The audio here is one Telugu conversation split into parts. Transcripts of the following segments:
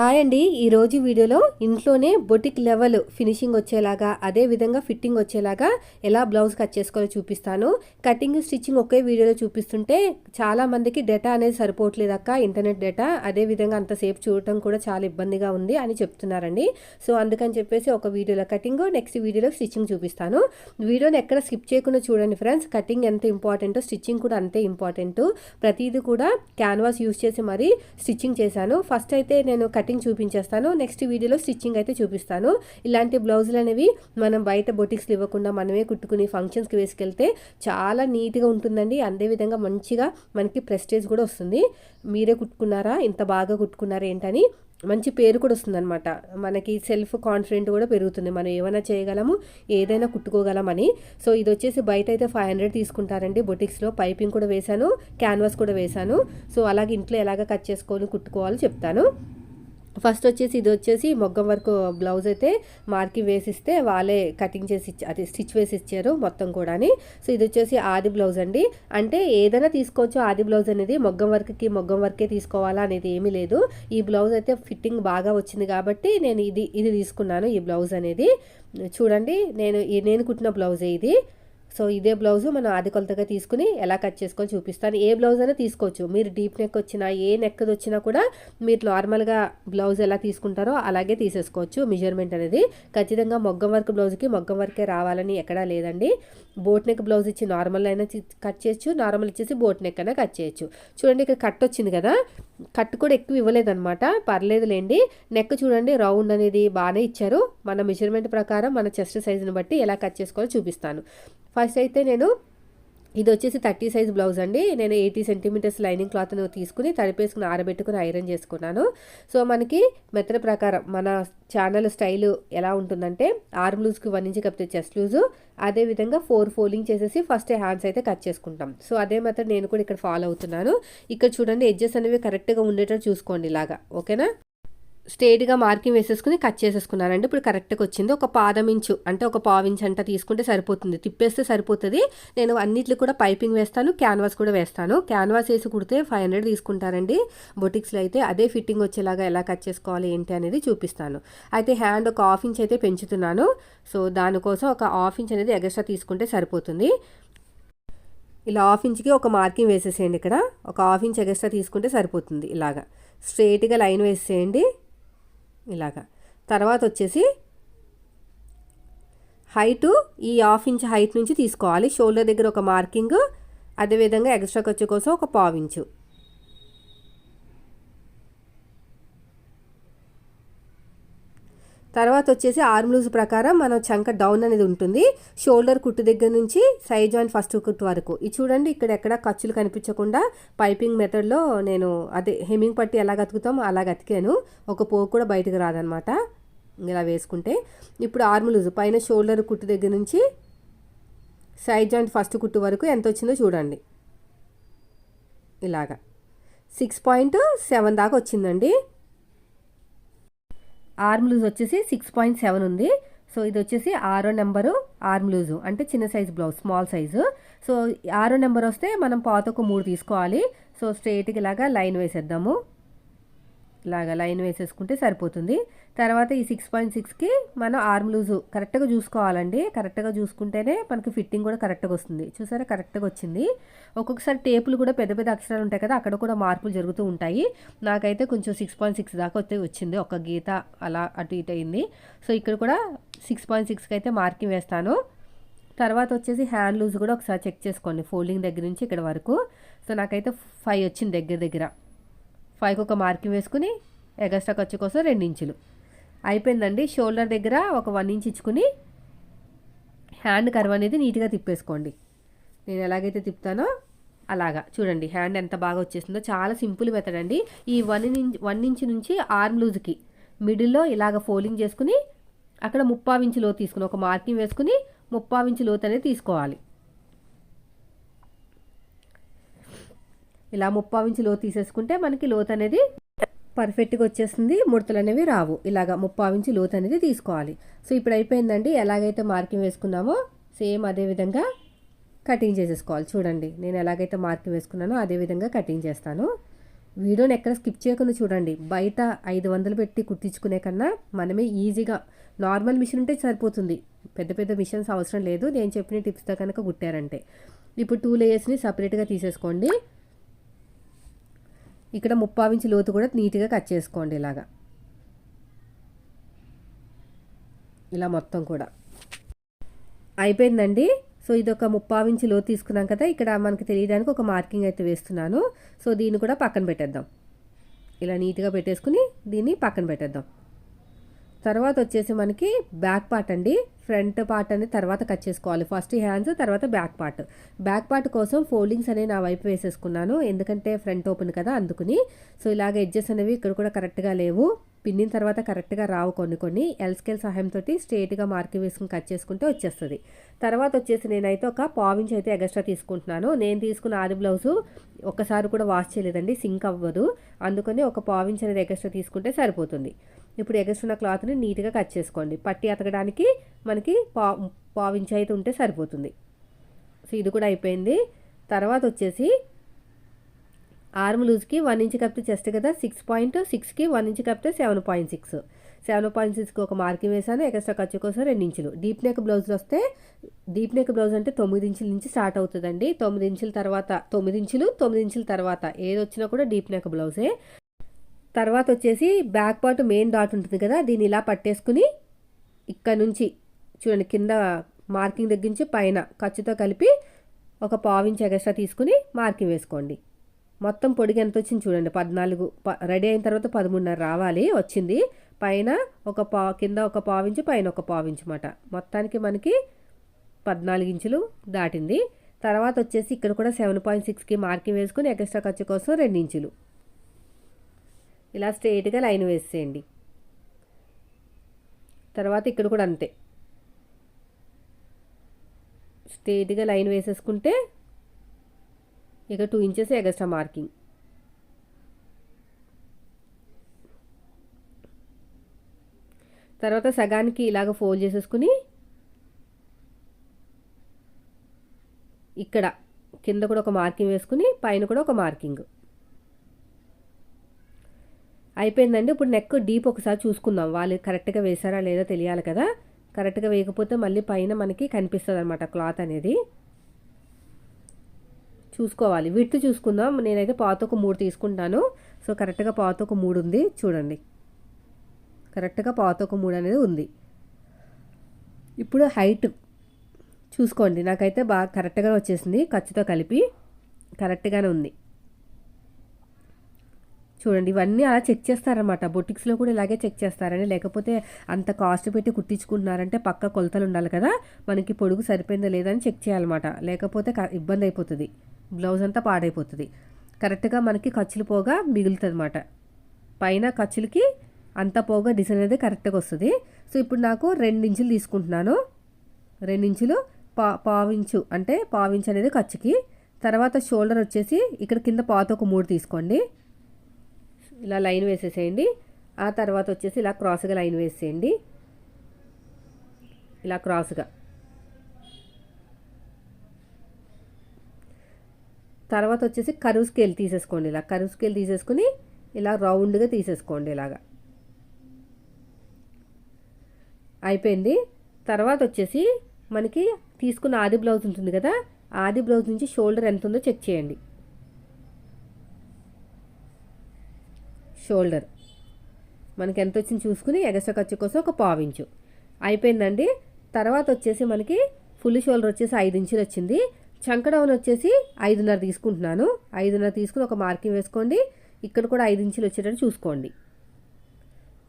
హాయ్ అండి. ఈరోజు వీడియోలో ఇంట్లోనే బొటిక్ లెవెల్ ఫినిషింగ్ వచ్చేలాగా అదే విధంగా ఫిట్టింగ్ వచ్చేలాగా ఎలా బ్లౌజ్ కట్ చేసుకోవాలో చూపిస్తాను. కటింగ్ స్టిచ్చింగ్ ఒకే వీడియోలో చూపిస్తుంటే చాలా మందికి డేటా అనేది సరిపోవట్లేదు అక్క ఇంటర్నెట్ డేటా. అదే విధంగా అంతసేపు చూడటం కూడా చాలా ఇబ్బందిగా ఉంది అని చెప్తున్నారండి. సో అందుకని చెప్పేసి ఒక వీడియోలో కటింగ్ నెక్స్ట్ వీడియోలో స్టిచ్చింగ్ చూపిస్తాను. వీడియోని ఎక్కడ స్కిప్ చేయకుండా చూడండి ఫ్రెండ్స్. కటింగ్ ఎంత ఇంపార్టెంటో స్టిచ్చింగ్ కూడా అంతే ఇంపార్టెంట్. ప్రతిదీ కూడా క్యాన్వాస్ యూస్ చేసి మరీ స్టిచ్చింగ్ చేశాను. ఫస్ట్ అయితే నేను కటింగ్ చూపించేస్తాను. నెక్స్ట్ వీడియోలో స్టిచ్చింగ్ అయితే చూపిస్తాను. ఇలాంటి బ్లౌజులు అనేవి మనం బయట బొటిక్స్లు ఇవ్వకుండా మనమే కుట్టుకుని ఫంక్షన్స్కి వేసుకెళ్తే చాలా నీట్గా ఉంటుందండి. అదేవిధంగా మంచిగా మనకి ప్రెస్టేజ్ కూడా వస్తుంది. మీరే కుట్టుకున్నారా? ఇంత బాగా కుట్టుకున్నారా ఏంటని మంచి పేరు కూడా వస్తుందన్నమాట. మనకి సెల్ఫ్ కాన్ఫిడెంట్ కూడా పెరుగుతుంది. మనం ఏమైనా చేయగలము ఏదైనా కుట్టుకోగలమని. సో ఇది వచ్చేసి బయట అయితే ఫైవ్ హండ్రెడ్ తీసుకుంటారండి. బొటిక్స్లో పైపింగ్ కూడా వేశాను క్యాన్వాస్ కూడా వేశాను. సో అలాగే ఇంట్లో ఎలాగ కట్ చేసుకోవాలి కుట్టుకోవాలో చెప్తాను. ఫస్ట్ వచ్చేసి ఇది వచ్చేసి మొగ్గం వర్క్ బ్లౌజ్ అయితే మార్కి వేసిస్తే వాళ్ళే కటింగ్ చేసి ఇచ్చి అది స్టిచ్ వేసి ఇచ్చారు మొత్తం కూడాని. సో ఇది వచ్చేసి ఆది బ్లౌజ్ అండి. అంటే ఏదైనా తీసుకోవచ్చు ఆది బ్లౌజ్ అనేది మొగ్గం వర్క్కి మొగ్గం వర్కే తీసుకోవాలా అనేది ఏమీ లేదు. ఈ బ్లౌజ్ అయితే ఫిట్టింగ్ బాగా వచ్చింది కాబట్టి నేను ఇది ఇది తీసుకున్నాను ఈ బ్లౌజ్ అనేది. చూడండి నేను నేను కుట్టిన బ్లౌజే ఇది. సో ఇదే బ్లౌజ్ మనం ఆది కొలతగా తీసుకుని ఎలా కట్ చేసుకొని చూపిస్తాను. ఏ బ్లౌజ్ అయినా తీసుకోవచ్చు. మీరు డీప్ నెక్ వచ్చినా ఏ నెక్కది వచ్చినా కూడా మీరు నార్మల్గా బ్లౌజ్ ఎలా తీసుకుంటారో అలాగే తీసేసుకోవచ్చు మెజర్మెంట్ అనేది. ఖచ్చితంగా మొగ్గం వర్క్ బ్లౌజ్కి మొగ్గం వర్కే రావాలని ఎక్కడా లేదండి. బోట్ నెక్ బ్లౌజ్ ఇచ్చి నార్మల్ అయినా కట్ చేయొచ్చు. నార్మల్ ఇచ్చేసి బోట్ నెక్ అయినా కట్ చేయొచ్చు. చూడండి ఇక్కడ కట్ వచ్చింది కదా. కట్ కూడా ఎక్కువ ఇవ్వలేదన్నమాట. పర్లేదులేండి. నెక్ చూడండి రౌండ్ అనేది బాగానే ఇచ్చారు. మన మెజర్మెంట్ ప్రకారం మన చెస్ట్ సైజుని బట్టి ఎలా కట్ చేసుకోవాలో చూపిస్తాను. ఫస్ట్ అయితే నేను ఇది వచ్చేసి థర్టీ సైజ్ బ్లౌజ్ అండి. నేను ఎయిటీ సెంటీమీటర్స్ లైనింగ్ క్లాత్ను తీసుకుని తడిపేసుకుని ఆరబెట్టుకుని ఐరన్ చేసుకున్నాను. సో మనకి మెథడ్ ప్రకారం మన ఛానల్ స్టైల్ ఎలా ఉంటుందంటే ఆర్మ్ లూజ్కి వన్ ఇంచ్ కప్పితే చెస్ట్ లూజు అదేవిధంగా ఫోర్ ఫోల్డింగ్ చేసేసి ఫస్ట్ హ్యాండ్స్ అయితే కట్ చేసుకుంటాం. సో అదే మెథడ్ నేను కూడా ఇక్కడ ఫాలో అవుతున్నాను. ఇక్కడ చూడండి ఎడ్జెస్ అనేవి కరెక్ట్గా ఉండేటట్టు చూసుకోండి ఇలాగా. ఓకేనా? స్ట్రేట్గా మార్కింగ్ వేసేసుకుని కట్ చేసేసుకున్నానండి ఇప్పుడు కరెక్ట్గా వచ్చింది. ఒక పాదం ఇంచు అంటే ఒక పావు ఇంచు అంట తీసుకుంటే సరిపోతుంది. తిప్పేస్తే సరిపోతుంది. నేను అన్నిట్లు కూడా పైపింగ్ వేస్తాను క్యాన్వాస్ కూడా వేస్తాను. క్యాన్వాస్ వేసి కుడితే ఫైవ్ హండ్రెడ్ తీసుకుంటారండి. బొటిక్స్లో అయితే అదే ఫిట్టింగ్ వచ్చేలాగా ఎలా కట్ చేసుకోవాలి ఏంటి అనేది చూపిస్తాను. అయితే హ్యాండ్ ఒక హాఫ్ ఇంచ్ అయితే పెంచుతున్నాను. సో దానికోసం ఒక హాఫ్ ఇంచ్ అనేది ఎగస్ట్రా తీసుకుంటే సరిపోతుంది. ఇలా హాఫ్ ఇంచ్కి ఒక మార్కింగ్ వేసేసేయండి ఇక్కడ. ఒక హాఫ్ ఇంచ్ ఎగస్ట్రా తీసుకుంటే సరిపోతుంది ఇలాగా. స్ట్రేట్గా లైన్ వేసేయండి. ఇలాగా. తర్వాత వచ్చేసి హైటు ఈ హాఫ్ ఇంచ్ హైట్ నుంచి తీసుకోవాలి. షోల్డర్ దగ్గర ఒక మార్కింగ్ అదేవిధంగా ఎక్స్ట్రా ఖర్చు కోసం ఒక పావు ఇంచు. తర్వాత వచ్చేసి ఆర్మ్ లూజ్ ప్రకారం మనం చంక డౌన్ అనేది ఉంటుంది. షోల్డర్ కుట్టు దగ్గర నుంచి సైడ్ జాయింట్ ఫస్ట్ కుట్టు వరకు. ఇది చూడండి ఇక్కడ ఎక్కడ ఖర్చులు కనిపించకుండా పైపింగ్ మెథడ్లో నేను అదే హెమ్మింగ్ పట్టి ఎలా గతుకుతాం అలా గతికాను. ఒక పోగు కూడా బయటకు రాదనమాట. ఇలా వేసుకుంటే. ఇప్పుడు ఆర్మ్ లూజ్ పైన షోల్డర్ కుట్టు దగ్గర నుంచి సైడ్ జాయింట్ ఫస్ట్ కుట్టు వరకు ఎంత వచ్చిందో చూడండి. ఇలాగా. సిక్స్ పాయింట్ సెవెన్ దాకా వచ్చిందండి. ఆర్మ్ లూజ్ వచ్చేసి సిక్స్ పాయింట్ సెవెన్ ఉంది. సో ఇది వచ్చేసి ఆరో నెంబరు ఆర్మ్ లూజు. అంటే చిన్న size blouse small size. So ఆరో నెంబర్ వస్తే మనం పాతకు మూడు తీసుకోవాలి. సో స్ట్రైట్గా ఇలాగా లైన్ వేసేద్దాము. ఇలాగా లైన్ వేసేసుకుంటే సరిపోతుంది. తర్వాత ఈ సిక్స్ పాయింట్ సిక్స్కి మనం ఆర్మ్ లూజు కరెక్ట్గా చూసుకోవాలండి. కరెక్ట్గా చూసుకుంటేనే మనకి ఫిట్టింగ్ కూడా కరెక్ట్గా వస్తుంది. చూసారా? కరెక్ట్గా వచ్చింది. ఒక్కొక్కసారి టేపులు కూడా పెద్ద పెద్ద అక్షరాలు ఉంటాయి కదా అక్కడ కూడా మార్పులు జరుగుతూ ఉంటాయి. నాకైతే కొంచెం సిక్స్ పాయింట్ సిక్స్ దాకా వస్తే వచ్చింది. ఒక గీత అలా అటు ఇటు అయింది. సో ఇక్కడ కూడా సిక్స్ పాయింట్ సిక్స్కి అయితే మార్కింగ్ వేస్తాను. తర్వాత వచ్చేసి హ్యాండ్ లూజ్ కూడా ఒకసారి చెక్ చేసుకోండి. ఫోల్డింగ్ దగ్గర నుంచి ఇక్కడ వరకు. సో నాకైతే ఫైవ్ వచ్చింది దగ్గర దగ్గర. ఫైవ్కి ఒక మార్కింగ్ వేసుకుని ఎగస్ట్రా ఖర్చు కోసం రెండు ఇంచులు అయిపోయిందండి. షోల్డర్ దగ్గర ఒక వన్ ఇంచ్ ఇచ్చుకుని హ్యాండ్ కర్వ్ అనేది నీట్గా తిప్పేసుకోండి. నేను ఎలాగైతే తిప్పుతానో అలాగా. చూడండి హ్యాండ్ ఎంత బాగా వచ్చేసిందో. చాలా సింపుల్ మెథడ్ అండి. ఈ వన్ ఇంచ్ వన్ ఇంచ్ నుంచి ఆర్మ్ లూజ్కి మిడిల్లో ఇలాగ ఫోల్డింగ్ చేసుకుని అక్కడ ముప్పావు ఇంచు లోతు తీసుకుని ఒక మార్కింగ్ వేసుకుని ముప్పావు ఇంచు లోతు అనేది తీసుకోవాలి. ఇలా ముప్పావు ఇంచు లోతు తీసేసుకుంటే మనకి లోతు అనేది పర్ఫెక్ట్గా వచ్చేస్తుంది. ముడతలు అనేవి రావు. ఇలాగ ముప్పావు ఇంచు లోతు అనేది తీసుకోవాలి. సో ఇప్పుడు అయిపోయిందండి. ఎలాగైతే మార్కింగ్ వేసుకున్నామో సేమ్ అదే విధంగా కటింగ్ చేసేసుకోవాలి. చూడండి నేను ఎలాగైతే మార్కింగ్ వేసుకున్నానో అదే విధంగా కటింగ్ చేస్తాను. వీడియోని ఎక్కడ స్కిప్ చేయకుండా చూడండి. బయట ఐదు వందలు పెట్టి కుట్టించుకునే కన్నా మనమే ఈజీగా నార్మల్ మిషన్ ఉంటే సరిపోతుంది. పెద్ద పెద్ద మిషన్స్ అవసరం లేదు. నేను చెప్పిన టిప్స్తో కనుక కుట్టారంటే. ఇప్పుడు టూ లేయర్స్ని సపరేట్గా తీసేసుకోండి. ఇక్కడ ముప్పావించి లోతు కూడా నీట్గా కట్ చేసుకోండి ఇలాగా. ఇలా మొత్తం కూడా. అయిపోయిందండి. సో ఇది ఒక ముప్పావించి లోతు తీసుకున్నాం కదా ఇక్కడ మనకి తెలియడానికి ఒక మార్కింగ్ అయితే వేస్తున్నాను. సో దీన్ని కూడా పక్కన పెట్టేద్దాం. ఇలా నీట్గా పెట్టేసుకుని దీన్ని పక్కన పెట్టేద్దాం. తర్వాత వచ్చేసి మనకి బ్యాక్ పార్ట్ అండి. ఫ్రంట్ పార్ట్ అనేది తర్వాత కట్ చేసుకోవాలి. ఫస్ట్ హ్యాండ్స్ తర్వాత బ్యాక్ పార్ట్. బ్యాక్ పార్ట్ కోసం ఫోల్డింగ్స్ అనేవి నా వైపు వేసేసుకున్నాను. ఎందుకంటే ఫ్రంట్ ఓపెన్ కదా అందుకుని. సో ఇలాగ ఎడ్జెస్ అనేవి ఇక్కడ కూడా కరెక్ట్గా లేవు. పిన్నిన తర్వాత కరెక్ట్గా రావు కొన్ని కొన్ని. ఎల్స్కేల్ సహాయంతో స్ట్రేట్గా మార్కి వేసుకుని కట్ చేసుకుంటే వచ్చేస్తుంది. తర్వాత వచ్చేసి నేనైతే ఒక పావించి అయితే ఎగస్ట్రా తీసుకుంటున్నాను. నేను తీసుకున్న ఆది బ్లౌజు ఒకసారి కూడా వాష్ చేయలేదండి. సింక్ అవ్వదు. అందుకని ఒక పావించి అనేది ఎగస్ట్రా తీసుకుంటే సరిపోతుంది. ఇప్పుడు ఎగసున్న క్లాత్ని నీట్గా కట్ చేసుకోండి. పట్టి అతకడానికి మనకి పా పావించి అయితే ఉంటే సరిపోతుంది. సో ఇది కూడా అయిపోయింది. తర్వాత వచ్చేసి ఆర్మ్ లూజ్కి వన్ ఇంచ్ కప్పితే చెస్ట్ కదా సిక్స్ పాయింట్ సిక్స్కి one inch కప్పితే seven point six. Seven point సిక్స్కి ఒక మార్కింగ్ వేసాను ఎక్స్ట్రా ఖర్చు కోసం రెండు ఇంచులు. డీప్ నెక్ బ్లౌజ్లు వస్తే డీప్ నెక్ బ్లౌజ్ అంటే తొమ్మిది ఇంచుల నుంచి స్టార్ట్ అవుతుందండి. తొమ్మిది ఇంచుల తర్వాత తొమ్మిది ఇంచులు తొమ్మిది ఇంచుల తర్వాత. ఏది వచ్చినా కూడా డీప్ నెక్ బ్లౌజే. తర్వాత వచ్చేసి బ్యాక్ పార్ట్ మెయిన్ డాట్ ఉంటుంది కదా దీన్ని ఇలా పట్టేసుకుని ఇక్కడ నుంచి చూడండి కింద మార్కింగ్ దగ్గర నుంచి పైన ఖర్చుతో కలిపి ఒక పావించి ఎగస్ట్రా తీసుకుని మార్కింగ్ వేసుకోండి. మొత్తం పొడిగి ఎంత వచ్చింది చూడండి పద్నాలుగు రెడీ అయిన తర్వాత పదమూడున్నర రావాలి వచ్చింది. పైన ఒక పా కింద ఒక పావించు పైన ఒక పావించు మాట మొత్తానికి మనకి పద్నాలుగు ఇంచులు దాటింది. తర్వాత వచ్చేసి ఇక్కడ కూడా సెవెన్ పాయింట్ సిక్స్కి మార్కింగ్ వేసుకుని ఎక్స్ట్రా ఖర్చు కోసం రెండు ఇంచులు. ఇలా స్ట్రైట్గా లైన్ వేసేయండి. తర్వాత ఇక్కడ కూడా అంతే. స్ట్రైట్గా లైన్ వేసేసుకుంటే ఇక టూ ఇంచెస్ ఎగస్ట్రా మార్కింగ్. తర్వాత సగానికి ఇలాగ ఫోల్డ్ చేసేసుకుని ఇక్కడ కింద కూడా ఒక మార్కింగ్ వేసుకుని పైన కూడా ఒక మార్కింగ్. అయిపోయిందండి. ఇప్పుడు నెక్ డీప్ ఒకసారి చూసుకుందాం. వాళ్ళు కరెక్ట్గా వేసారా లేదో తెలియాలి కదా. కరెక్ట్గా వేయకపోతే మళ్ళీ పైన మనకి కనిపిస్తుంది అనమాట క్లాత్ అనేది. చూసుకోవాలి. విడ్త్ చూసుకుందాం. నేనైతే పాత ఒక మూడు తీసుకుంటాను. సో కరెక్ట్గా పాత ఒక మూడు ఉంది. చూడండి. కరెక్ట్గా పాత ఒక మూడు అనేది ఉంది. ఇప్పుడు హైట్ చూసుకోండి. నాకైతే బాగా కరెక్ట్గా వచ్చేసింది. ఖర్చుతో కలిపి కరెక్ట్గానే ఉంది. చూడండి ఇవన్నీ అలా చెక్ చేస్తారనమాట బొటిక్స్లో కూడా ఇలాగే చెక్ చేస్తారని. లేకపోతే అంత కాస్ట్ పెట్టి కుట్టించుకుంటున్నారంటే పక్క కొలతలు ఉండాలి కదా. మనకి పొడుగు సరిపోయిందా లేదని చెక్ చేయాలన్నమాట. లేకపోతే ఇబ్బంది అయిపోతుంది. బ్లౌజ్ అంతా పాడైపోతుంది. కరెక్ట్గా మనకి ఖర్చులు పోగా మిగులుతుంది అనమాట పైన ఖర్చులకి అంతా పోగా డిజైన్ అనేది కరెక్ట్గా వస్తుంది. సో ఇప్పుడు నాకు ఇంచులు తీసుకుంటున్నాను. రెండించులు పా పావించు అంటే పావించు అనేది ఖర్చుకి. తర్వాత షోల్డర్ వచ్చేసి ఇక్కడ కింద పాత ఒక మూడు తీసుకోండి. ఇలా లైన్ వేసేసేయండి. ఆ తర్వాత వచ్చేసి ఇలా క్రాస్గా లైన్ వేసేయండి. ఇలా క్రాస్గా. తర్వాత వచ్చేసి కరువు స్కేల్ తీసేసుకోండి. ఇలా కరువు స్కేల్ తీసేసుకుని ఇలా రౌండ్గా తీసేసుకోండి ఇలాగా. అయిపోయింది. తర్వాత వచ్చేసి మనకి తీసుకున్న ఆది బ్లౌజ్ ఉంటుంది కదా ఆది బ్లౌజ్ నుంచి షోల్డర్ ఎంత ఉందో చెక్ చేయండి. షోల్డర్. మనకి ఎంత వచ్చింది చూసుకుని ఎగస్ట్రా ఖర్చు కోసం ఒక పావించు. అయిపోయిందండి. తర్వాత వచ్చేసి మనకి ఫుల్ షోల్డర్ వచ్చేసి ఐదు ఇంచులు వచ్చింది. చంకడౌన్ వచ్చేసి ఐదున్నర తీసుకుంటున్నాను. ఐదున్నర తీసుకుని ఒక మార్కింగ్ వేసుకోండి. ఇక్కడ కూడా ఐదు ఇంచులు వచ్చేటట్టు చూసుకోండి.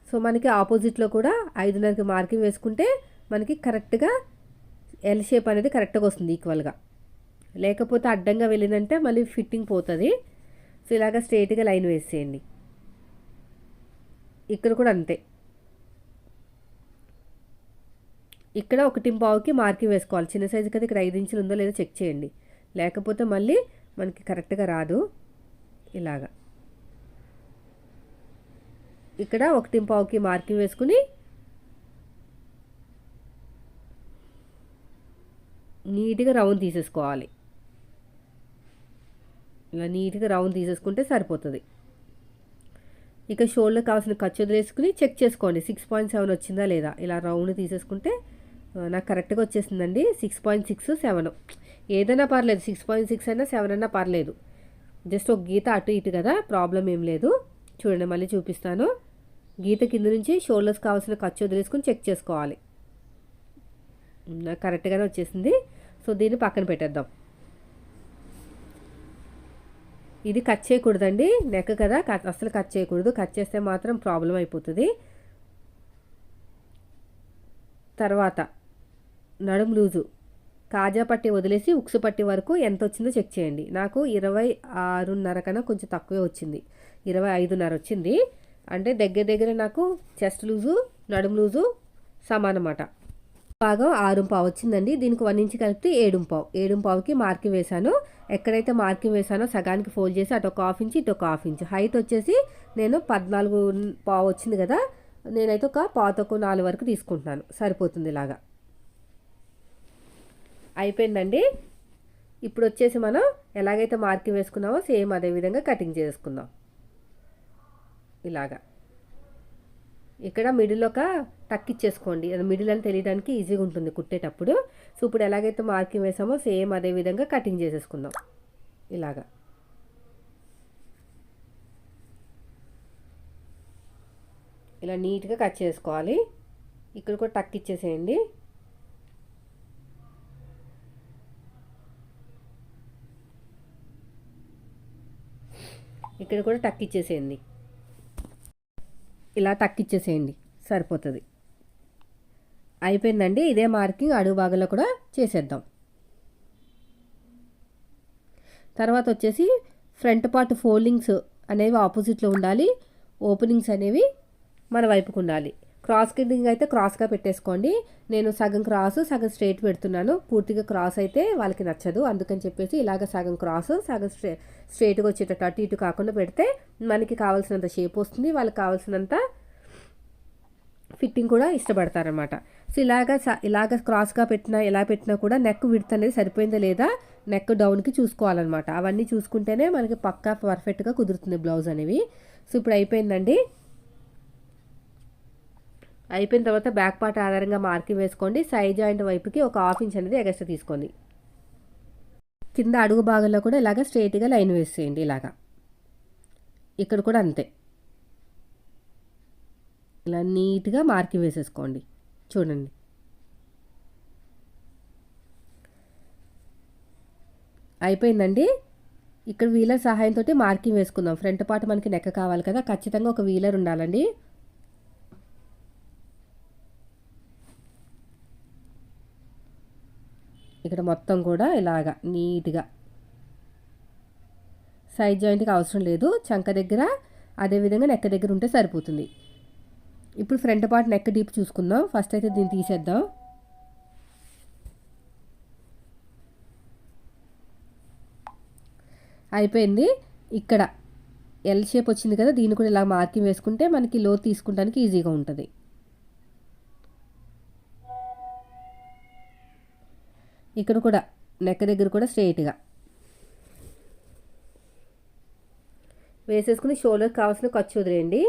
సో మనకి ఆపోజిట్లో కూడా ఐదున్నరకి మార్కింగ్ వేసుకుంటే మనకి కరెక్ట్గా ఎల్ షేప్ అనేది కరెక్ట్గా వస్తుంది ఈక్వల్గా లేకపోతే అడ్డంగా వెళ్ళిందంటే మళ్ళీ ఫిట్టింగ్ పోతుంది. సో ఇలాగ స్ట్రేట్గా లైన్ వేసేయండి. ఇక్కడ కూడా అంతే. ఇక్కడ ఒకటి పావుకి మార్కింగ్ వేసుకోవాలి. చిన్న సైజు కదా ఇక్కడ ఐదు ఇంచులు ఉందో లేదో చెక్ చేయండి. లేకపోతే మళ్ళీ మనకి కరెక్ట్గా రాదు. ఇలాగా. ఇక్కడ ఒకటి పావుకి మార్కింగ్ వేసుకుని నీట్గా రౌండ్ తీసేసుకోవాలి. ఇలా నీట్గా రౌండ్ తీసేసుకుంటే సరిపోతుంది. ఇక షోల్డర్ కావాల్సిన ఖర్చు వదిలేసుకుని చెక్ చేసుకోండి. సిక్స్ పాయింట్ సెవెన్ వచ్చిందా లేదా? ఇలా రౌండ్ తీసేసుకుంటే నాకు కరెక్ట్గా వచ్చేసిందండి. Six point six seven. ఏదైనా పర్లేదు. సిక్స్ పాయింట్ సిక్స్ అయినా సెవెన్ అయినా పర్లేదు. జస్ట్ ఒక గీత అటు ఇటు కదా ప్రాబ్లం ఏం లేదు. చూడండి మళ్ళీ చూపిస్తాను. గీత కింద నుంచి షోల్డర్స్ కావాల్సిన ఖర్చు వదిలేసుకుని చెక్ చేసుకోవాలి. నాకు కరెక్ట్గానే వచ్చేసింది. సో దీన్ని పక్కన పెట్టేద్దాం. ఇది కట్ చేయకూడదండి. నెక్ కదా అసలు కట్ చేయకూడదు. కట్ చేస్తే మాత్రం ప్రాబ్లం అయిపోతుంది. తర్వాత నడుము లూజు. కాజా పట్టి వదిలేసి ఉక్సు పట్టి వరకు ఎంత వచ్చిందో చెక్ చేయండి. నాకు ఇరవై ఆరున్నర కన్నా కొంచెం తక్కువే వచ్చింది. ఇరవై ఐదున్నర వచ్చింది. అంటే దగ్గర దగ్గర నాకు చెస్ట్ లూజు నడుము లూజు సమానమాట. భాగం ఆరుంపావు వచ్చిందండి. దీనికి వన్ ఇంచ్ కలిపితే ఏడుంపావు ఏడుంపావుకి మార్కి మార్కింగ్ వేశాను. ఎక్కడైతే మార్కింగ్ వేశానో సగానికి ఫోల్డ్ చేసి అటు ఒక హాఫ్ ఇంచ్ ఇటు ఒక హాఫ్ ఇంచ్. హైట్ వచ్చేసి నేను పద్నాలుగు పావు వచ్చింది కదా నేనైతే ఒక పాతకు నాలుగు వరకు తీసుకుంటున్నాను. సరిపోతుంది ఇలాగా. అయిపోయిందండి. ఇప్పుడు వచ్చేసి మనం ఎలాగైతే మార్కింగ్ వేసుకున్నామో సేమ్ అదే విధంగా కటింగ్ చేసుకుందాం. ఇలాగా. ఇక్కడ మిడిల్ ఒక టక్ ఇచ్చేసుకోండి. అది మిడిల్ అని తెలియడానికి ఈజీగా ఉంటుంది కుట్టేటప్పుడు. సో ఇప్పుడు ఎలాగైతే మార్కింగ్ వేసామో సేమ్ అదే విధంగా కటింగ్ చేసేసుకుందాం. ఇలాగా. ఇలా నీట్గా కట్ చేసుకోవాలి. ఇక్కడ కూడా టక్ ఇచ్చేసేయండి. ఇక్కడ కూడా టక్ ఇచ్చేసేయండి. ఇలా టక్ ఇచ్చేసేయండి సరిపోతుంది. అయిపోయిందండి. ఇదే మార్కింగ్ అడుగు భాగంలో కూడా చేసేద్దాం. తర్వాత వచ్చేసి ఫ్రంట్ పార్ట్ ఫోల్డింగ్స్ అనేవి ఆపోజిట్లో ఉండాలి. ఓపెనింగ్స్ అనేవి మన వైపుకు ఉండాలి. క్రాస్ కటింగ్ అయితే క్రాస్గా పెట్టేసుకోండి. నేను సగం క్రాస్ సగం స్ట్రైట్ పెడుతున్నాను. పూర్తిగా క్రాస్ అయితే వాళ్ళకి నచ్చదు. అందుకని చెప్పేసి ఇలాగ సగం క్రాస్ సగం స్ట్రే స్ట్రైట్గా వచ్చేటట్టు అటు ఇటు కాకుండా పెడితే మనకి కావాల్సినంత షేప్ వస్తుంది. వాళ్ళకి కావాల్సినంత ఫిట్టింగ్ కూడా ఇష్టపడతారనమాట సో ఇలాగ స- ఇలాగ క్రాస్గా పెట్టినా ఎలా పెట్టినా కూడా నెక్ విడత అనేది సరిపోయిందా లేదా నెక్ డౌన్కి చూసుకోవాలన్నమాట. అవన్నీ చూసుకుంటేనే మనకి పక్కా పర్ఫెక్ట్గా కుదురుతుంది బ్లౌజ్ అనేవి. సో ఇప్పుడు అయిపోయిందండి. అయిపోయిన తర్వాత బ్యాక్ పార్ట్ ఆధారంగా మార్కింగ్ వేసుకోండి. సైడ్ జాయింట్ వైపుకి ఒక హాఫ్ ఇంచ్ అనేది ఎగస్ట్రా తీసుకోండి. కింద అడుగు భాగంలో కూడా ఇలాగ స్ట్రైట్గా లైన్ వేసేయండి ఇలాగా. ఇక్కడ కూడా అంతే. ఇలా నీట్గా మార్కింగ్ వేసేసుకోండి. చూడండి. అయిపోయిందండి. ఇక్కడ వీలర్ సహాయంతో మార్కింగ్ వేసుకుందాం. ఫ్రంట్ పార్ట్ మనకి నెక్క కావాలి కదా. ఖచ్చితంగా ఒక వీలర్ ఉండాలండి. ఇక్కడ మొత్తం కూడా ఇలాగా నీట్గా. సైడ్ జాయింట్కి అవసరం లేదు. చంక దగ్గర అదేవిధంగా నెక్క దగ్గర ఉంటే సరిపోతుంది. ఇప్పుడు ఫ్రంట్ పార్ట్ నెక్ డీప్ చూసుకుందాం. ఫస్ట్ అయితే దీన్ని తీసేద్దాం. అయిపోయింది. ఇక్కడ ఎల్ షేప్ వచ్చింది కదా దీన్ని కూడా ఇలా మార్కింగ్ వేసుకుంటే మనకి లో తీసుకుంటానికి ఈజీగా ఉంటుంది. ఇక్కడ కూడా నెక్ దగ్గర కూడా స్ట్రైట్గా వేసేసుకుని షోల్డర్కి కావాల్సిన ఖర్చు వదిలేయండి.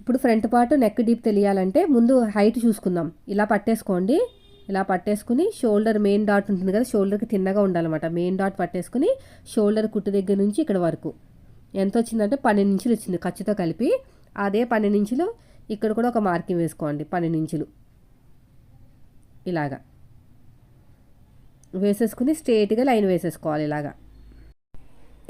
ఇప్పుడు ఫ్రంట్ పార్ట్ నెక్ డీప్ తెలియాలంటే ముందు హైట్ చూసుకుందాం. ఇలా పట్టేసుకోండి. ఇలా పట్టేసుకుని షోల్డర్ మెయిన్ డాట్ ఉంటుంది కదా షోల్డర్కి తిన్నగా ఉండాలన్నమాట. మెయిన్ డాట్ పట్టేసుకుని షోల్డర్ కుట్టు దగ్గర నుంచి ఇక్కడ వరకు. ఎంత వచ్చిందంటే పన్నెండు ఇంచులు వచ్చింది ఖర్చుతో కలిపి. అదే పన్నెండు ఇంచులు ఇక్కడ కూడా ఒక మార్కింగ్ వేసుకోండి పన్నెండు ఇంచులు. ఇలాగా. వేసేసుకుని స్ట్రేట్గా లైన్ వేసేసుకోవాలి ఇలాగా.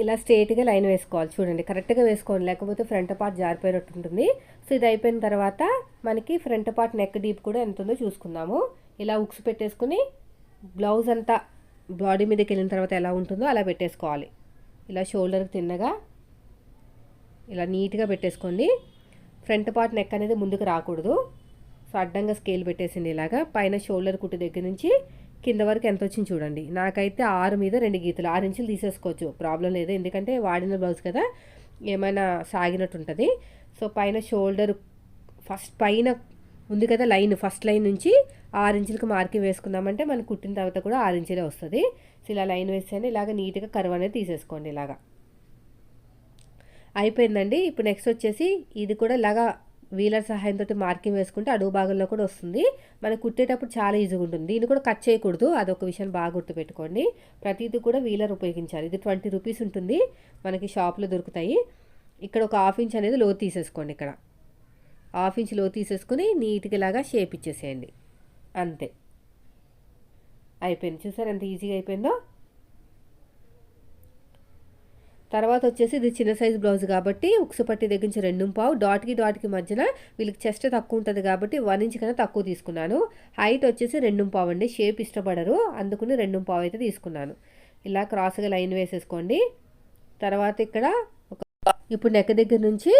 ఇలా స్ట్రేట్గా లైన్ వేసుకోవాలి. చూడండి కరెక్ట్గా వేసుకోండి. లేకపోతే ఫ్రంట్ పార్ట్ జారిపోయినట్టు ఉంటుంది. సో ఇది అయిపోయిన తర్వాత మనకి ఫ్రంట్ పార్ట్ నెక్ డీప్ కూడా ఎంత ఉందో చూసుకుందాము. ఇలా ఉక్స్ పెట్టేసుకుని బ్లౌజ్ అంతా బాడీ మీదకి వెళ్ళిన తర్వాత ఎలా ఉంటుందో అలా పెట్టేసుకోవాలి. ఇలా షోల్డర్కి తిన్నగా ఇలా నీట్గా పెట్టేసుకోండి. ఫ్రంట్ పార్ట్ నెక్ అనేది ముందుకు రాకూడదు. సో అడ్డంగా స్కేల్ పెట్టేసింది ఇలాగా. పైన షోల్డర్ కుట్టు దగ్గర నుంచి కింద వరకు ఎంత వచ్చింది చూడండి. నాకైతే ఆరు మీద రెండు గీతలు. ఆరు ఇంచులు తీసేసుకోవచ్చు. ప్రాబ్లం లేదు. ఎందుకంటే వాడిన బ్లౌజ్ కదా ఏమైనా సాగినట్టు ఉంటుంది. సో పైన షోల్డర్ ఫస్ట్ పైన ఉంది కదా లైన్ ఫస్ట్ లైన్ నుంచి ఆరు ఇంచులకు మార్కింగ్ వేసుకున్నామంటే మనకు కుట్టిన తర్వాత కూడా ఆరు ఇంచులే వస్తుంది. సో ఇలా లైన్ వేసేయండి ఇలాగ నీట్గా కరువు అనేది తీసేసుకోండి ఇలాగా. అయిపోయిందండి. ఇప్పుడు నెక్స్ట్ వచ్చేసి ఇది కూడా ఇలాగా వీలర్ సహాయంతో మార్కింగ్ వేసుకుంటే అడుగు భాగంలో కూడా వస్తుంది. మనకు కుట్టేటప్పుడు చాలా ఈజీగా ఉంటుంది. దీన్ని కూడా కట్ చేయకూడదు. అదొక విషయం బాగా గుర్తుపెట్టుకోండి. ప్రతిదీ కూడా వీలర్ ఉపయోగించాలి. ఇది ట్వంటీ రూపీస్ ఉంటుంది. మనకి షాప్లో దొరుకుతాయి. ఇక్కడ ఒక హాఫ్ ఇంచ్ అనేది లో తీసేసుకోండి ఇక్కడ. హాఫ్ ఇంచ్లో తీసేసుకుని నీట్గా ఇలాగా షేప్ ఇచ్చేసేయండి. అంతే. అయిపోయింది. చూసారు ఎంత ఈజీగా అయిపోయిందో? తర్వాత వచ్చేసి ఇది చిన్న సైజ్ బ్లౌజ్ కాబట్టి ఉక్సు పట్టి దగ్గర నుంచి రెండు పావు డాట్కి డాట్కి మధ్యన వీళ్ళకి చెస్ట్ తక్కువ ఉంటుంది కాబట్టి వన్ ఇంచ్ కన్నా తక్కువ తీసుకున్నాను. హైట్ వచ్చేసి రెండు పావు అండి. షేప్ ఇష్టపడరు. అందుకుని రెండు పావు అయితే తీసుకున్నాను. ఇలా క్రాస్గా లైన్ వేసేసుకోండి. తర్వాత ఇక్కడ ఒక ఇప్పుడు నెక్క దగ్గర నుంచి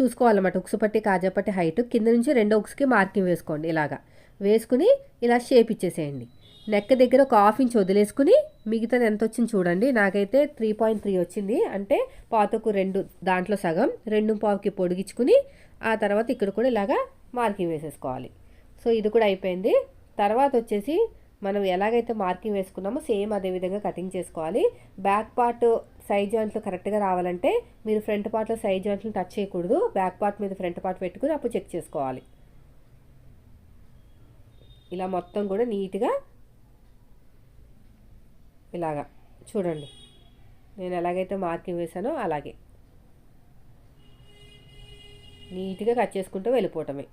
చూసుకోవాలన్నమాట. ఉక్సు పట్టి కాజాపట్టి హైట్. కింద నుంచి రెండో ఉక్స్కి మార్కింగ్ వేసుకోండి ఇలాగా. వేసుకుని ఇలా షేప్ ఇచ్చేసేయండి. నెక్ దగ్గర ఒక హాఫ్ ఇంచ్ వదిలేసుకుని మిగతాది ఎంత వచ్చింది చూడండి. నాకైతే త్రీ పాయింట్ త్రీ వచ్చింది. అంటే పాతకు రెండు దాంట్లో సగం రెండు పావుకి పొడిగించుకుని ఆ తర్వాత ఇక్కడ కూడా ఇలాగా మార్కింగ్ వేసేసుకోవాలి. సో ఇది కూడా అయిపోయింది. తర్వాత వచ్చేసి మనం ఎలాగైతే మార్కింగ్ వేసుకున్నామో సేమ్ అదే విధంగా కటింగ్ చేసుకోవాలి. బ్యాక్ పార్ట్ సైడ్ జాయింట్లు కరెక్ట్గా రావాలంటే మీరు ఫ్రంట్ పార్ట్లో సైడ్ జాయింట్లు టచ్ చేయకూడదు. బ్యాక్ పార్ట్ మీద ఫ్రంట్ పార్ట్ పెట్టుకుని అప్పుడు చెక్ చేసుకోవాలి. ఇలా మొత్తం కూడా నీట్గా ఇలాగా. చూడండి. నేను ఎలాగైతే మార్కింగ్ వేసానో అలాగే. నీట్గా కట్ చేసుకుంటూ వెళ్ళిపోవటమే.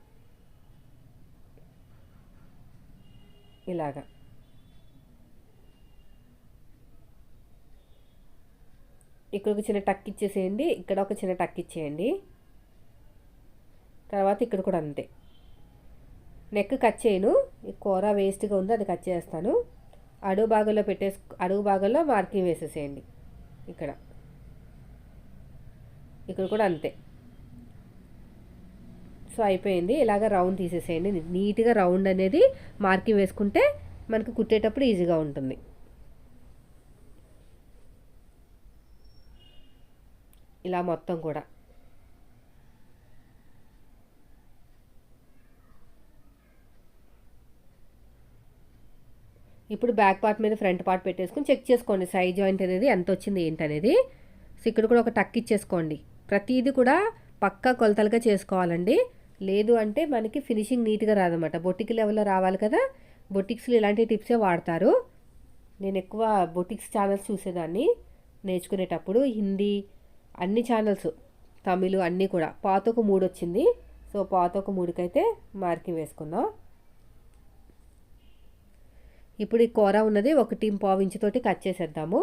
ఇలాగా. ఇక్కడ ఒక చిన్న టక్ ఇచ్చేసేయండి. ఇక్కడ ఒక చిన్న టక్ ఇచ్చేయండి. తర్వాత ఇక్కడ కూడా అంతే. నెక్ కట్ చేయను. కూర వేస్ట్గా ఉంది అది కట్ చేస్తాను. అడుగు భాగంలో పెట్టేసు అడుగు భాగంలో మార్కింగ్ వేసేసేయండి. ఇక్కడ. ఇక్కడ కూడా అంతే. సో అయిపోయింది. ఇలాగ రౌండ్ తీసేసేయండి. నీట్గా రౌండ్ అనేది మార్కింగ్ వేసుకుంటే మనకు కుట్టేటప్పుడు ఈజీగా ఉంటుంది. ఇలా మొత్తం కూడా. ఇప్పుడు బ్యాక్ పార్ట్ మీద ఫ్రంట్ పార్ట్ పెట్టేసుకొని చెక్ చేసుకోండి సైజ్ జాయింట్ అనేది ఎంత వచ్చింది ఏంటనేది. సో ఇక్కడ కూడా ఒక టక్ ఇచ్చేసుకోండి. ప్రతిదీ కూడా పక్కా కొలతలుగా చేసుకోవాలండి. లేదు అంటే మనకి ఫినిషింగ్ నీట్గా రాదన్నమాట. బొటిక్ లెవెల్లో రావాలి కదా. బొటిక్స్లో ఇలాంటి టిప్సే వాడతారు. నేను ఎక్కువ బొటిక్స్ ఛానల్స్ చూసేదాన్ని నేర్చుకునేటప్పుడు. హిందీ అన్ని ఛానల్స్ తమిళ్ అన్నీ కూడా. పాత ఒక మూడు వచ్చింది సో పాత ఒక మూడుకైతే మార్కింగ్ వేసుకుందాం. ఇప్పుడు ఈ కూర ఉన్నది ఒకటి పావు ఇంచుతోటి కట్ చేసేద్దాము.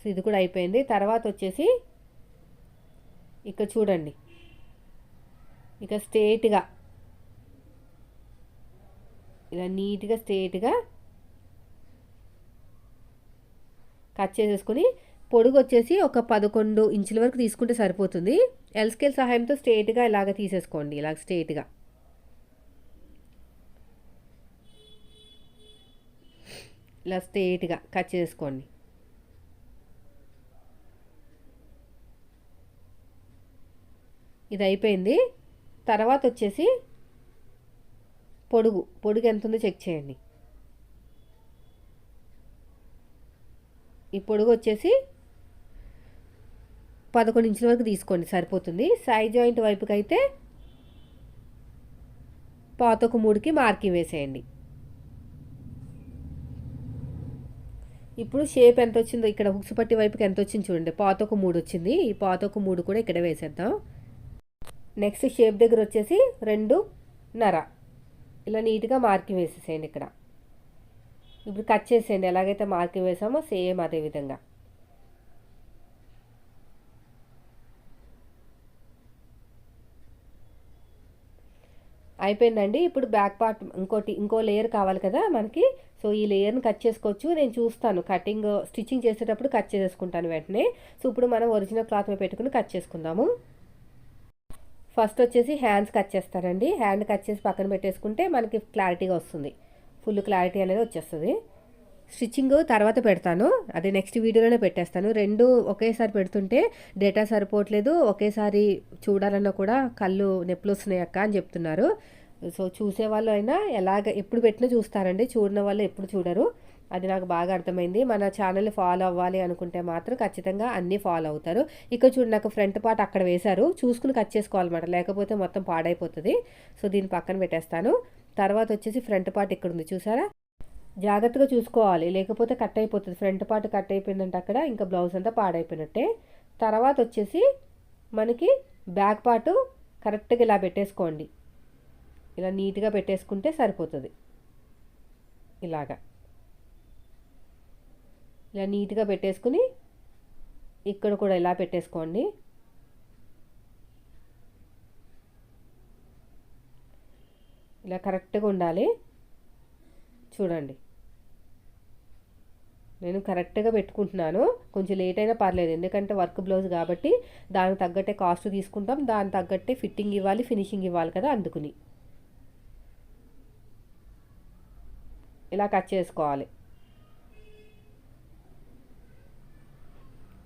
సో ఇది కూడా అయిపోయింది. తర్వాత వచ్చేసి ఇక చూడండి. ఇక స్ట్రేట్గా ఇలా నీట్గా స్ట్రేట్గా కట్ చేసేసుకొని పొడుగు వచ్చేసి ఒక పదకొండు ఇంచుల వరకు తీసుకుంటే సరిపోతుంది. ఎల్ స్కేల్ సహాయంతో స్ట్రేట్గా ఇలాగ తీసేసుకోండి. ఇలాగ స్ట్రేట్గా. ఇలా స్ట్రేట్గా కట్ చేసుకోండి. ఇది అయిపోయింది తర్వాత వచ్చేసి పొడుగు పొడుగు ఎంత ఉందో చెక్ చేయండి. ఈ పొడుగు వచ్చేసి పదకొండు ఇంచుల వరకు తీసుకోండి సరిపోతుంది. సై జాయింట్ వైపుకి అయితే పాతొక మూడుకి మార్కింగ్ వేసేయండి. ఇప్పుడు షేప్ ఎంత వచ్చిందో ఇక్కడ హుక్స్ పట్టి వైపుకి ఎంత వచ్చింది చూడండి పాతొక మూడు వచ్చింది. ఈ పాతొక మూడు కూడా ఇక్కడ వేసేద్దాం. నెక్స్ట్ షేప్ దగ్గర వచ్చేసి రెండు నర. ఇలా నీట్గా మార్కింగ్ వేసేసేయండి ఇక్కడ. ఇప్పుడు కట్ చేసేయండి. ఎలాగైతే మార్కింగ్ వేసామో సేమ్ అదే విధంగా. అయిపోయిందండి. ఇప్పుడు బ్యాక్ పార్ట్ ఇంకోటి ఇంకో లేయర్ కావాలి కదా మనకి. సో ఈ లేయర్ని కట్ చేసుకోవచ్చు. నేను చూస్తాను. కటింగ్ స్టిచ్చింగ్ చేసేటప్పుడు కట్ చేసుకుంటాను వెంటనే. సో ఇప్పుడు మనం ఒరిజినల్ క్లాత్ మీద పెట్టుకుని కట్ చేసుకుందాము. ఫస్ట్ వచ్చేసి హ్యాండ్స్ కట్ చేస్తారండి హ్యాండ్ కట్ చేసి పక్కన పెట్టేసుకుంటే మనకి క్లారిటీగా వస్తుంది. ఫుల్ క్లారిటీ అనేది వచ్చేస్తుంది. స్టిచ్చింగ్ తర్వాత పెడతాను. అది నెక్స్ట్ వీడియోలోనే పెట్టేస్తాను. రెండు ఒకేసారి పెడుతుంటే డేటా సరిపోవట్లేదు. ఒకేసారి చూడాలన్నా కూడా కళ్ళు నొప్పులు వస్తున్నాయి అక్క అని చెప్తున్నారు. సో చూసేవాళ్ళు అయినా ఎలాగ ఎప్పుడు పెట్టినా చూస్తారండి. చూడన వాళ్ళు ఎప్పుడు చూడరు. అది నాకు బాగా అర్థమైంది. మన ఛానల్ ఫాలో అవ్వాలి అనుకుంటే మాత్రం ఖచ్చితంగా అన్నీ ఫాలో అవుతారు. ఇక్కడ చూడు నాకు ఫ్రంట్ పార్ట్ అక్కడ వేశారు. చూసుకుని కట్ చేసుకోవాలన్నమాట. లేకపోతే మొత్తం పాడైపోతుంది. సో దీన్ని పక్కన పెట్టేస్తాను. తర్వాత వచ్చేసి ఫ్రంట్ పార్ట్ ఇక్కడ ఉంది చూసారా? జాగ్రత్తగా చూసుకోవాలి. లేకపోతే కట్ అయిపోతుంది. ఫ్రంట్ పార్ట్ కట్ అయిపోయిందంటే అక్కడ ఇంకా బ్లౌజ్ అంతా పాడైపోయినట్టే. తర్వాత వచ్చేసి మనకి బ్యాక్ పార్ట్ కరెక్ట్గా ఇలా పెట్టేసుకోండి. ఇలా నీట్గా పెట్టేసుకుంటే సరిపోతుంది. ఇలాగా. ఇలా నీట్గా పెట్టేసుకుని ఇక్కడ కూడా ఇలా పెట్టేసుకోండి. ఇలా కరెక్ట్గా ఉండాలి. చూడండి. నేను కరెక్ట్గా పెట్టుకుంటున్నాను. కొంచెం లేట్ అయినా పర్లేదు. ఎందుకంటే వర్క్ బ్లౌజ్ కాబట్టి దానికి తగ్గట్టే కాస్ట్ తీసుకుంటాం. దానికి తగ్గట్టే ఫిట్టింగ్ ఇవ్వాలి ఫినిషింగ్ ఇవ్వాలి కదా అందుకుని. ఇలా కట్ చేసుకోవాలి.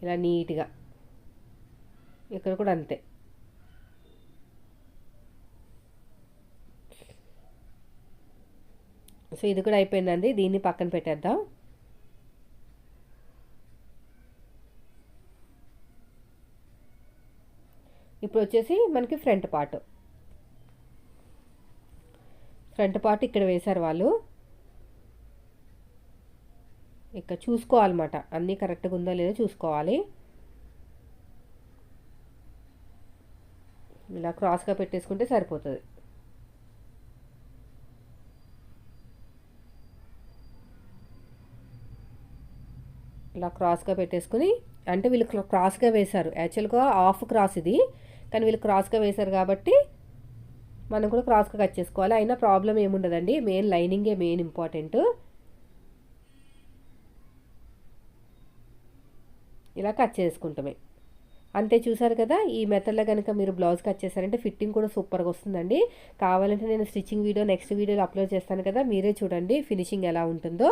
ఇలా నీట్గా. ఇక్కడ కూడా అంతే. సో ఇది కూడా అయిపోయిందండి. దీన్ని పక్కన పెట్టేద్దాం. ఇప్పుడు వచ్చేసి మనకి ఫ్రంట్ పార్ట్. ఫ్రంట్ పార్ట్ ఇక్కడ వేశారు వాళ్ళు. ఇక్కడ చూసుకోవాలన్నమాట. అన్నీ కరెక్ట్గా ఉందో లేదో చూసుకోవాలి. ఇలా క్రాస్గా పెట్టేసుకుంటే సరిపోతుంది. ఇలా క్రాస్గా పెట్టేసుకుని అంటే వీళ్ళు క్రాస్గా వేశారు. యాక్చువల్గా హాఫ్ క్రాస్ ఇది. కానీ వీళ్ళు క్రాస్గా వేశారు కాబట్టి మనం కూడా క్రాస్గా కట్ చేసుకోవాలి. అయినా ప్రాబ్లం ఏముండదండి. మెయిన్ లైనింగే మెయిన్ ఇంపార్టెంట్ ఇలా కట్ చేసుకుంటామే. అంతే చూసారు కదా ఈ మెథడ్లో కనుక మీరు బ్లౌజ్ కట్ చేశారంటే ఫిట్టింగ్ కూడా సూపర్గా వస్తుందండి. కావాలంటే నేను స్టిచ్చింగ్ వీడియో నెక్స్ట్ వీడియోలో అప్లోడ్ చేస్తాను కదా మీరే చూడండి ఫినిషింగ్ ఎలా ఉంటుందో.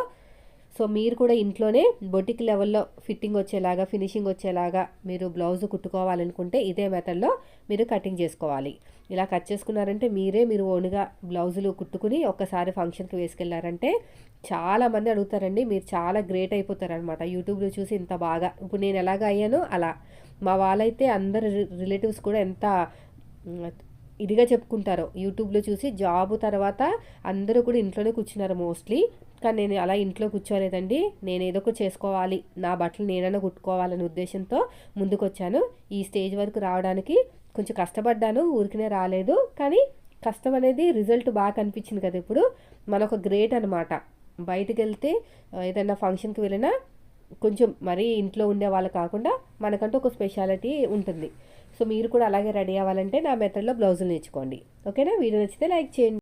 సో మీరు కూడా ఇంట్లోనే బొటిక్ లెవెల్లో ఫిట్టింగ్ వచ్చేలాగా ఫినిషింగ్ వచ్చేలాగా మీరు బ్లౌజ్ కుట్టుకోవాలనుకుంటే ఇదే మెథడ్లో మీరు కటింగ్ చేసుకోవాలి. ఇలా కట్ చేసుకున్నారంటే మీరే మీరు ఓన్గా బ్లౌజులు కుట్టుకుని ఒక్కసారి ఫంక్షన్కి వేసుకెళ్ళారంటే చాలామంది అడుగుతారండి మీరు చాలా గ్రేట్ అయిపోతారనమాట. యూట్యూబ్లో చూసి ఇంత బాగా ఇప్పుడు నేను ఎలాగ అయ్యానో అలా. మా వాళ్ళైతే అందరు రిలేటివ్స్ కూడా ఎంత ఇదిగా చెప్పుకుంటారు యూట్యూబ్లో చూసి జాబ్ తర్వాత అందరూ కూడా ఇంట్లోనే కూర్చున్నారు మోస్ట్లీ. కానీ నేను అలా ఇంట్లో కూర్చోలేదండి. నేను ఏదో ఒకటి చేసుకోవాలి. నా బట్టలు నేనైనా కుట్టుకోవాలనే ఉద్దేశంతో ముందుకొచ్చాను. ఈ స్టేజ్ వరకు రావడానికి కొంచెం కష్టపడ్డాను. ఊరికనే రాలేదు. కానీ కష్టం అనేది రిజల్ట్ బాగా కనిపించింది కదా ఇప్పుడు. మనొక గ్రేట్ అనమాట బయటకు వెళ్తే ఏదైనా ఫంక్షన్కి వెళ్ళినా కొంచెం మరీ ఇంట్లో ఉండే వాళ్ళు కాకుండా మనకంటూ ఒక స్పెషాలిటీ ఉంటుంది. సో మీరు కూడా అలాగే రెడీ అవ్వాలంటే నా మెథడ్లో బ్లౌజులు నేర్చుకోండి. ఓకేనా? వీడియో నచ్చితే లైక్ చేయండి.